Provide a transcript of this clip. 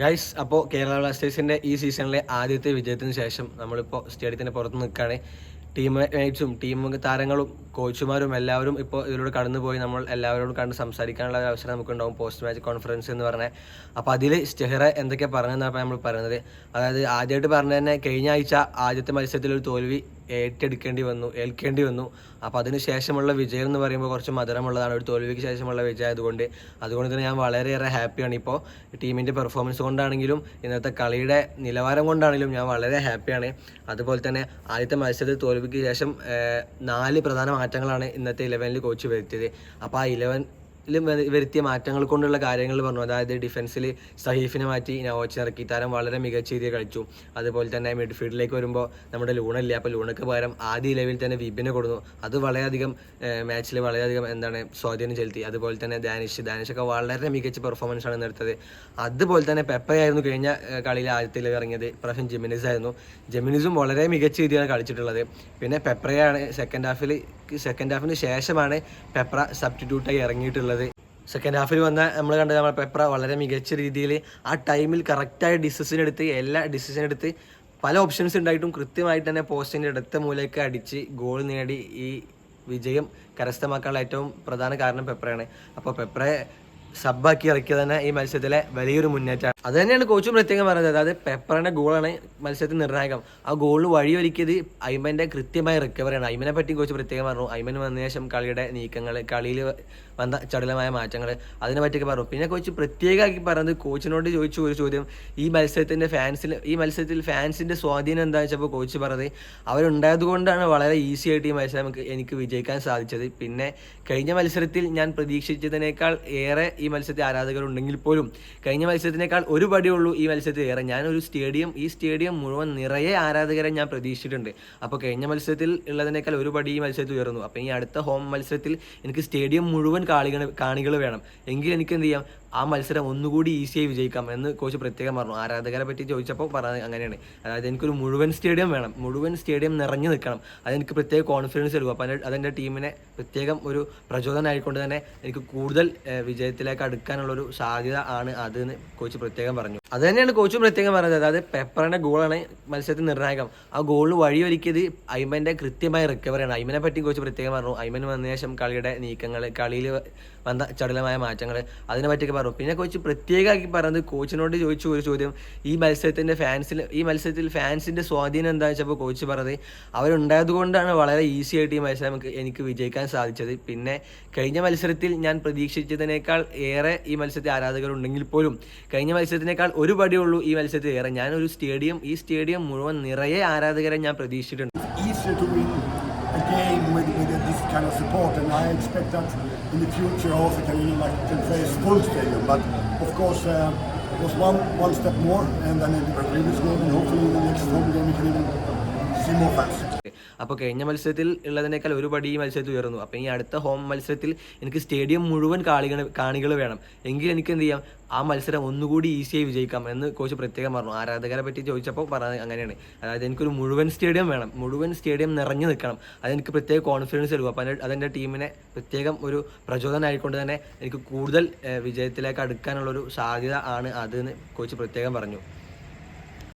Guys അപ്പോൾ കേരള ബ്ലാസ്റ്റേഴ്സിന്റെ ഈ സീസണിലെ ആദ്യത്തെ വിജയത്തിന് ശേഷം നമ്മളിപ്പോൾ സ്റ്റേഡിയത്തിന്റെ പുറത്ത് നിൽക്കുകയാണ് ടീം മേറ്റ്സും ടീം താരങ്ങളും കോച്ചുമാരും എല്ലാവരും ഇപ്പോൾ ഇതിലൂടെ കടന്നുപോയി. നമ്മൾ എല്ലാവരോടും കണ്ട് സംസാരിക്കാനുള്ള ഒരു അവസരം നമുക്കുണ്ടാവും. പോസ്റ്റ് മാച്ച് കോൺഫറൻസ് എന്ന് പറഞ്ഞാൽ. അപ്പോൾ അതിൽ സ്റ്റെഹറ എന്തൊക്കെ പറഞ്ഞതെന്നാണ് നമ്മൾ പറയുന്നത്. അതായത് ആദ്യമായിട്ട് പറഞ്ഞു തന്നെ കഴിഞ്ഞ ആഴ്ച ആദ്യത്തെ മത്സരത്തിൽ ഒരു തോൽവി ഏറ്റെടുക്കേണ്ടി വന്നു ഏൽക്കേണ്ടി വന്നു. അപ്പോൾ അതിന് ശേഷമുള്ള വിജയം എന്ന് പറയുമ്പോൾ കുറച്ച് മധുരമുള്ളതാണ്. ഒരു തോൽവിക്ക് ശേഷമുള്ള വിജയം ആയതുകൊണ്ട്. അതുകൊണ്ട് തന്നെ ഞാൻ വളരെയേറെ ഹാപ്പിയാണ് ഇപ്പോൾ ടീമിന്റെ പെർഫോമൻസ് കൊണ്ടാണെങ്കിലും ഇന്നത്തെ കളിയുടെ നിലവാരം കൊണ്ടാണെങ്കിലും ഞാൻ വളരെ ഹാപ്പിയാണ്. അതുപോലെ തന്നെ ആദ്യത്തെ മത്സരത്തിൽ തോൽവിക്ക് ശേഷം നാല് പ്രധാന മാറ്റങ്ങളാണ് ഇന്നത്തെ ഇലവനിൽ കോച്ച് വരുത്തിയത്. അപ്പോൾ ആ ഇലവൻ വരുത്തിയ മാറ്റങ്ങൾ കൊണ്ടുള്ള കാര്യങ്ങൾ പറഞ്ഞു. അതായത് ഡിഫൻസിൽ സഹീഫിനെ മാറ്റി നവോച്ച് ഇറക്കി. താരം വളരെ മികച്ച രീതിയിൽ കളിച്ചു. അതുപോലെ തന്നെ മിഡ്ഫീൽഡിലേക്ക് വരുമ്പോൾ നമ്മുടെ ലൂണില്ല? അപ്പോൾ ലൂണക്ക് പകരം ആദ്യ ലെവലിൽ തന്നെ വിബിനെ കൊടുത്തു അത് വളരെയധികം മാച്ചിൽ വളരെയധികം എന്താണ് സ്വാധീനം ചെലുത്തി. അതുപോലെ തന്നെ ദാനിഷ് ദാനിഷൊക്കെ വളരെ മികച്ച പെർഫോമൻസ് ആണ് നടത്തത് അതുപോലെ തന്നെ പെപ്പയായിരുന്നു കഴിഞ്ഞ കളിയിൽ ആദ്യത്തിൽ ഇറങ്ങിയത്. ഇപ്രാവശ്യം ജെമിനിസ് ആയിരുന്നു ജെമിനിസും വളരെ മികച്ച രീതിയിലാണ് കളിച്ചിട്ടുള്ളത്. പിന്നെ പെപ്പറയാണ് സെക്കൻഡ് ഹാഫിൽ സെക്കൻഡ് ഹാഫിന് ശേഷമാണ് പെപ്ര സബ്സ്റ്റിറ്റ്യൂട്ടായി ഇറങ്ങിയിട്ടുള്ളത്. സെക്കൻഡ് ഹാഫിൽ വന്ന നമ്മൾ കണ്ടത് നമ്മൾ പെപ്ര വളരെ മികച്ച രീതിയിൽ ആ ടൈമിൽ കറക്റ്റായ ഡിസിഷൻ എടുത്ത് എല്ലാ ഡിസിഷൻ എടുത്ത് പല ഓപ്ഷൻസ് ഉണ്ടായിട്ടും കൃത്യമായിട്ട് തന്നെ പോസ്റ്റിന്റെ അടുത്ത മൂലയ്ക്ക് അടിച്ച് ഗോൾ നേടി ഈ വിജയം കരസ്ഥമാക്കാനുള്ള ഏറ്റവും പ്രധാന കാരണം പെപ്രയാണ്. അപ്പോൾ പെപ്രയെ സബ്ബാക്കി ഇറക്കിയത് തന്നെ ഈ മത്സരത്തിലെ വലിയൊരു മുന്നേറ്റമാണ് അത് തന്നെയാണ് കോച്ചും പ്രത്യേകം പറഞ്ഞത് അതായത് പെപ്പറിന്റെ ഗോളാണ് മത്സരത്തിൽ നിർണായകം. ആ ഗോളിന് വഴിയൊരുക്കിയത് ഐമന്റെ കൃത്യമായ റിക്കവറിയാണ് ഐമനെ പറ്റി കോച്ച് പ്രത്യേകം പറഞ്ഞു. ഐമൻ വന്ന ശേഷം കളിയുടെ നീക്കങ്ങൾ കളിയിൽ വന്ന ചടുലമായ മാറ്റങ്ങൾ അതിനെ പറ്റിയൊക്കെ പറഞ്ഞു. പിന്നെ കോച്ച് പ്രത്യേകമാക്കി പറഞ്ഞത് കോച്ചിനോട് ചോദിച്ചു ഒരു ചോദ്യം. ഈ മത്സരത്തിന്റെ ഫാൻസിൽ ഈ മത്സരത്തിൽ ഫാൻസിന്റെ സ്വാധീനം എന്താ വെച്ചപ്പോൾ കോച്ച് പറഞ്ഞത് അവരുണ്ടായത് കൊണ്ടാണ് വളരെ ഈസി ആയിട്ട് ഈ മത്സരം നമുക്ക് എനിക്ക് വിജയിക്കാൻ സാധിച്ചത്. പിന്നെ കഴിഞ്ഞ മത്സരത്തിൽ ഞാൻ പ്രതീക്ഷിച്ചതിനേക്കാൾ ഏറെ ഈ മത്സരത്തിൽ ആരാധകരുണ്ടെങ്കിൽ പോലും കഴിഞ്ഞ മത്സരത്തിനേക്കാൾ ഒരു പടിയുള്ളൂ ഈ മത്സരത്തിൽ ഏറെ ഞാനൊരു സ്റ്റേഡിയം ഈ സ്റ്റേഡിയം മുഴുവൻ നിറയെ ആരാധകരെ ഞാൻ പ്രതീക്ഷിച്ചിട്ടുണ്ട്. അപ്പോൾ കഴിഞ്ഞ മത്സരത്തിൽ ഉള്ളതിനേക്കാൾ ഒരു പടി ഈ മത്സരത്തിൽ ഉയർന്നു. അപ്പോൾ ഈ അടുത്ത ഹോം മത്സരത്തിൽ എനിക്ക് സ്റ്റേഡിയം മുഴുവൻ കാളികൾ കാണികൾ വേണം. എങ്കിൽ എനിക്ക് എന്ത് ചെയ്യാം? ആ മത്സരം ഒന്നുകൂടി ഈസിയായി വിജയിക്കാം എന്ന് കോച്ച് പ്രത്യേകം പറഞ്ഞു. ആരാധകരെ പറ്റി ചോദിച്ചപ്പോൾ പറഞ്ഞത് അങ്ങനെയാണ്. അതായത് എനിക്കൊരു മുഴുവൻ സ്റ്റേഡിയം വേണം. മുഴുവൻ സ്റ്റേഡിയം നിറഞ്ഞു നിൽക്കണം. അതെനിക്ക് പ്രത്യേക കോൺഫിഡൻസ് നൽകും അപ്പോൾ അതിന്റെ അതെന്റെ ടീമിനെ പ്രത്യേകം ഒരു പ്രചോദനമായിക്കൊണ്ട് തന്നെ എനിക്ക് കൂടുതൽ വിജയത്തിലേക്ക് അടുക്കാനുള്ളൊരു സാധ്യത ആണ് അത് എന്ന് കോച്ച് പ്രത്യേകം പറഞ്ഞു. അത് തന്നെയാണ് കോച്ചും പ്രത്യേകം പറഞ്ഞത്. അതായത് പെപ്പറിന്റെ ഗോളാണ് മത്സരത്തിൽ നിർണായകം. ആ ഗോളിന് വഴിയൊരുക്കിയത് ഐമന്റെ കൃത്യമായ റിക്കവറിയാണ് ഐമനെ പറ്റി കോച്ച് പ്രത്യേകം പറഞ്ഞു. ഐമൻ വന്ന ശേഷം കളിയുടെ നീക്കങ്ങൾ കളിയിൽ വന്ന ചടുലമായ മാറ്റങ്ങൾ അതിനെ പറ്റിയൊക്കെ പറഞ്ഞു. പിന്നെ കോച്ച് പ്രത്യേകമാക്കി പറഞ്ഞത് കോച്ചിനോട് ചോദിച്ചു ഒരു ചോദ്യം. ഈ മത്സരത്തിന്റെ ഫാൻസിൽ ഈ മത്സരത്തിൽ ഫാൻസിന്റെ സ്വാധീനം എന്താ വെച്ചപ്പോൾ കോച്ച് പറഞ്ഞത് അവരുണ്ടായത് കൊണ്ടാണ് വളരെ ഈസി ആയിട്ട് ഈ മത്സരം നമുക്ക് എനിക്ക് വിജയിക്കാൻ സാധിച്ചത്. പിന്നെ കഴിഞ്ഞ മത്സരത്തിൽ ഞാൻ പ്രതീക്ഷിച്ചതിനേക്കാൾ ഏറെ ഈ മത്സരത്തിൽ ആരാധകർ ഉണ്ടെങ്കിൽ പോലും കഴിഞ്ഞ മത്സരത്തിനേക്കാൾ ഒരു പടിയുള്ളൂ ഈ മത്സരത്തിൽ ഏറെ. ഞാനൊരു സ്റ്റേഡിയം ഈ സ്റ്റേഡിയം മുഴുവൻ നിറയെ ആരാധകരെ ഞാൻ പ്രതീക്ഷിച്ചിട്ടുണ്ട്. A game with, with this kind of support, and I expect that in the future also can like can face full stadium. But of course, uh, it was one one step more, and then in the previous game, and hopefully in the next home game we can even see more fans. അപ്പോൾ കഴിഞ്ഞ മത്സരത്തിൽ ഉള്ളതിനേക്കാൾ ഒരു പടി ഈ മത്സരത്തിൽ ഉയർന്നു. അപ്പോൾ ഈ അടുത്ത ഹോം മത്സരത്തിൽ എനിക്ക് സ്റ്റേഡിയം മുഴുവൻ കാളികൾ കാണികൾ വേണം. എങ്കിൽ എനിക്ക് എന്ത് ചെയ്യാം? ആ മത്സരം ഒന്നുകൂടി ഈസിയായി വിജയിക്കാം എന്ന് കോച്ച് പ്രത്യേകം പറഞ്ഞു. ആരാധകരെ പറ്റി ചോദിച്ചപ്പോൾ പറഞ്ഞത് അങ്ങനെയാണ്. അതായത് എനിക്കൊരു മുഴുവൻ സ്റ്റേഡിയം വേണം. മുഴുവൻ സ്റ്റേഡിയം നിറഞ്ഞു നിൽക്കണം. അതെനിക്ക് പ്രത്യേക കോൺഫിഡൻസ് നൽകും അപ്പോൾ അതിന്റെ ടീമിനെ പ്രത്യേകം ഒരു പ്രചോദനമായിക്കൊണ്ട് തന്നെ എനിക്ക് കൂടുതൽ വിജയത്തിലേക്ക് അടുക്കാനുള്ളൊരു സാധ്യത ആണ് അതെന്ന് കോച്ച് പ്രത്യേകം പറഞ്ഞു.